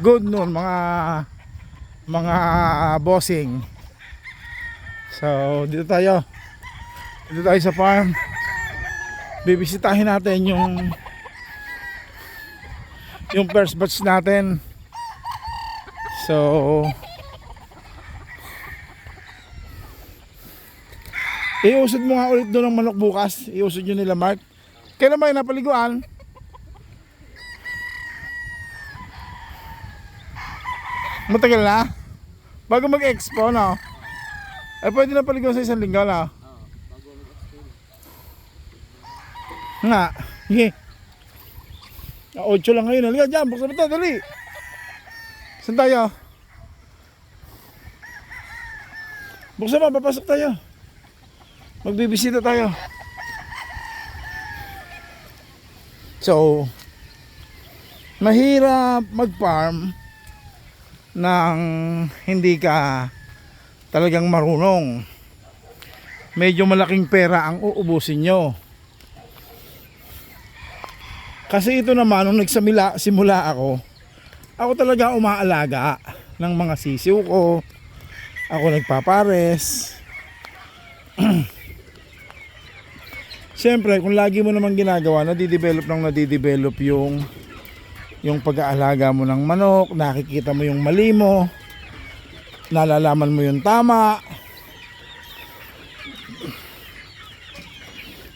good noon mga mga bossing. So, dito tayo. Dito tayo sa farm. Bibisitahin natin yung yung first batch natin. So, Iusod mo nga ulit doon ng manok bukas. Iusod yun nila Mark. Kailan ba yung napaliguan? Matagal na? Bago mag-expo, no? Ay, pwede na paliguan sa isang linggo, no? Nga. Sige. Ah, Ocho lang ngayon. Halika dyan. Buksan mo ito. Dali. Saan tayo? Buksan mo. Papasok tayo. Magbibisita tayo. So, mahirap mag-farm nang hindi ka talagang marunong. Medyo malaking pera ang uubusin nyo. Kasi ito naman, nung nagsimula simula ako, ako talaga umaalaga ng mga sisiw ko. Ako nagpapares. Siyempre, kung lagi mo naman ginagawa, nadidevelop nang nadidevelop yung yung pag-aalaga mo ng manok, nakikita mo yung mali mo, nalalaman mo yung tama.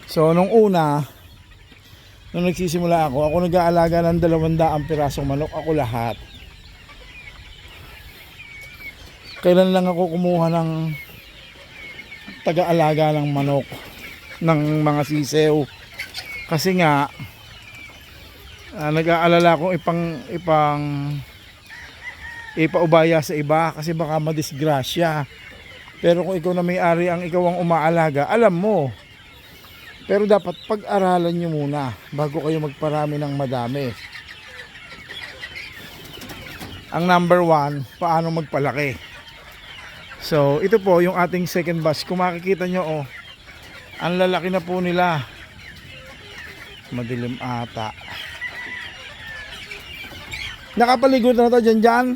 So, nung una, nung nagsisimula ako, ako nag-aalaga ng 200 pirasong manok, ako lahat. Kailan lang ako kumuha ng taga-alaga ng manok ng mga sisew kasi nga ah, nag-aalala ko ipang ipang ipaubaya sa iba kasi baka madisgrasya. Pero kung ikaw na may-ari ang ikaw ang umaalaga alam mo. Pero dapat pag-aralan nyo muna bago kayo magparami ng madami. Ang number one paano magpalaki? So ito po yung ating second batch. Kung makikita nyo oh ang lalaki na po nila. Madilim ata. Nakapaligo na to dyan dyan.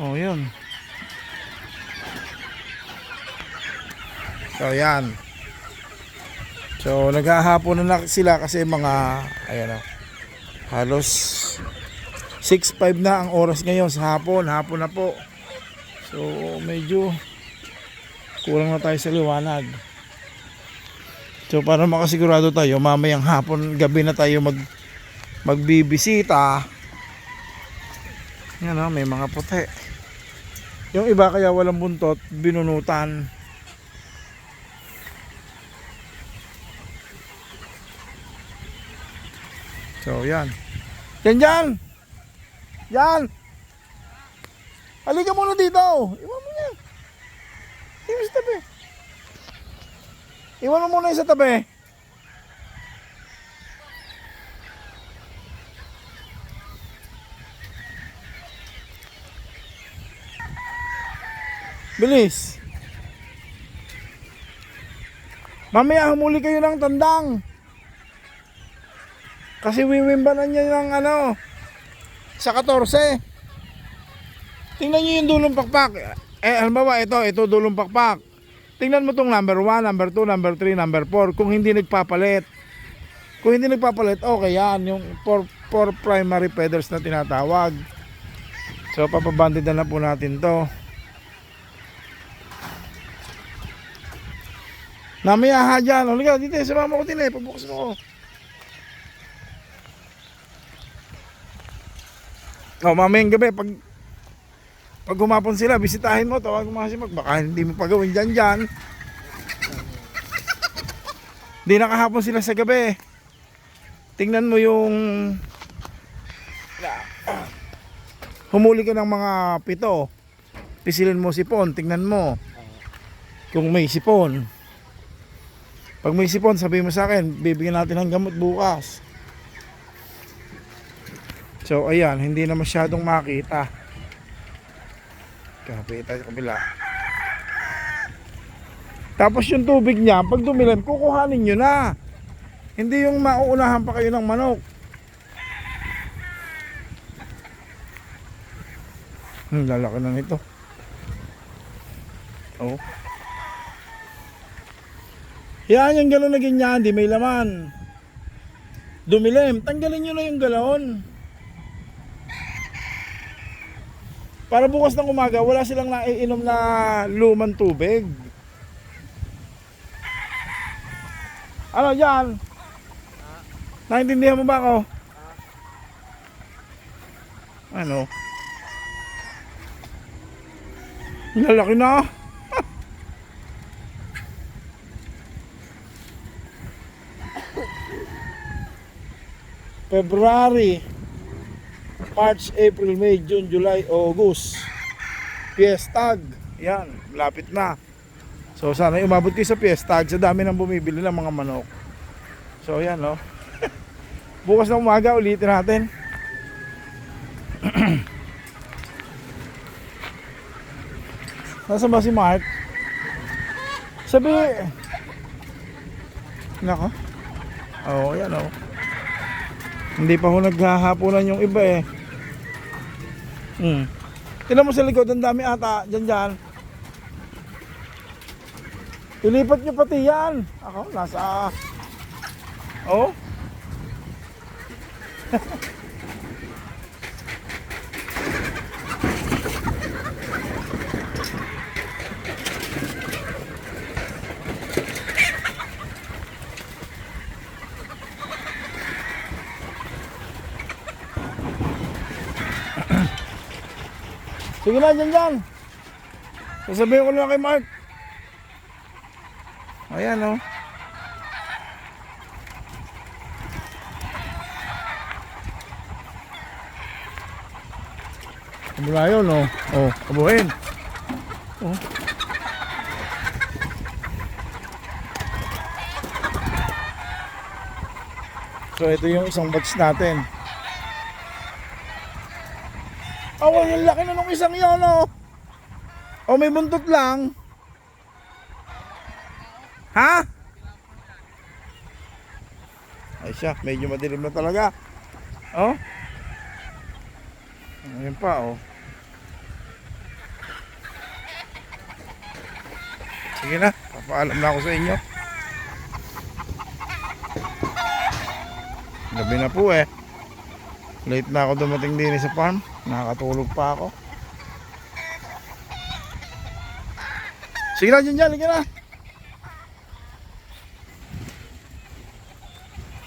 Oh, yun. So, yan. So, naghahapon na, na sila kasi mga, ayan o, halos 6.5 na ang oras ngayon sa hapon. Hapon na po. So, medyo kulang na tayo sa liwanag. So para makasigurado tayo, mamayang hapon, gabi na tayo mag magbibisita. Yan o, may mga puti. Yung iba kaya walang buntot, binunutan. So yan. Yan yan! Yan! Halika muna dito! Iwan mo yan! Iwan sa tabi. Iwan mo muna sa tabi. Bilis. Mamaya humuli kayo ng tandang. Kasi wiwimbanan niya ng ano, sa 14. Tingnan niyo yung dulong pakpak. Eh, halimbawa, ito, ito dulong pakpak. Tingnan mo tong number 1, number 2, number 3, number 4. Kung hindi nagpapalit. Kung hindi nagpapalit, okay yan. Yung 4, 4 primary feathers na tinatawag. So, papabandid na lang po natin to. Namaya ha dyan. Halika, dito, sumama ko din eh. Pabukas mo ko. Oh, mamayang gabi, pag pag humapon sila, bisitahin mo, tawag mo kasi mag, baka hindi mo pagawin dyan dyan. Hindi nakahapon sila sa gabi. Tingnan mo yung humuli ka ng mga pito. Pisilin mo sipon, tingnan mo. Kung may sipon. Pag may sipon, sabi mo sa akin, bibigyan natin ng gamot bukas. So, ayan, hindi na masyadong makita. Kapit tayo sa kabila. Tapos yung tubig niya, pag dumilan, kukuhanin nyo na. Hindi yung mauunahan pa kayo ng manok. Hmm, lalaki na nito. Oh. Yan yung galon na ganyan, di may laman. Dumilim, tanggalin nyo na yung galon. Para bukas ng umaga, wala silang naiinom na lumang tubig. Ano yan? Naintindihan mo ba ako? Ano? Lalaki na. February, March, April, May, June, July, August. Fiestag. Yan, lapit na. So sana umabot kayo sa Fiestag sa dami ng bumibili ng mga manok. So yan no. Bukas na umaga ulitin natin. Nasa ba si Mark? Sabi Nako. Oo, oh, yan oh. Hindi pa ho naghahaponan yung iba eh. Hmm. Tignan mo sa likod, ang dami ata, dyan dyan. Ilipat nyo pati yan. Ako, nasa... Oh. Sige na, dyan dyan. Sasabihin ko na kay Mark. Ayan oh. Mula yun oh. Oh, kabuhin. Oh. So ito yung isang batch natin. Oh, yung laki na nung isang yun oh. Oh, may buntot lang. Ha? Ay siya, medyo madilim na talaga. Oh. Ayun pa, oh. Sige na, papaalam na ako sa inyo. Gabi na po eh. Late na ako dumating din sa farm. Nakakatulog pa ako. Sige na, dyan dyan, na.